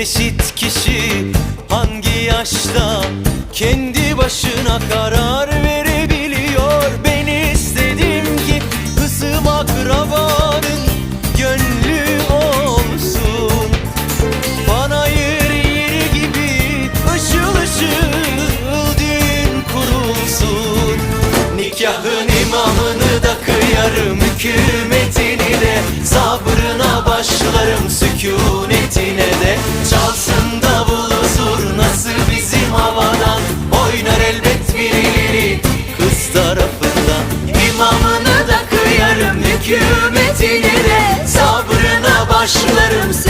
Reşit kişi hangi yaşta kendi başına karar verebiliyor? Ben istedim ki kızım akrabanın gönlü olsun. Bana yeri yeri gibi ışıl ışıl düğün kurulsun. Nikahın imamını da kıyarım ki de Sabrına başlarım Sükun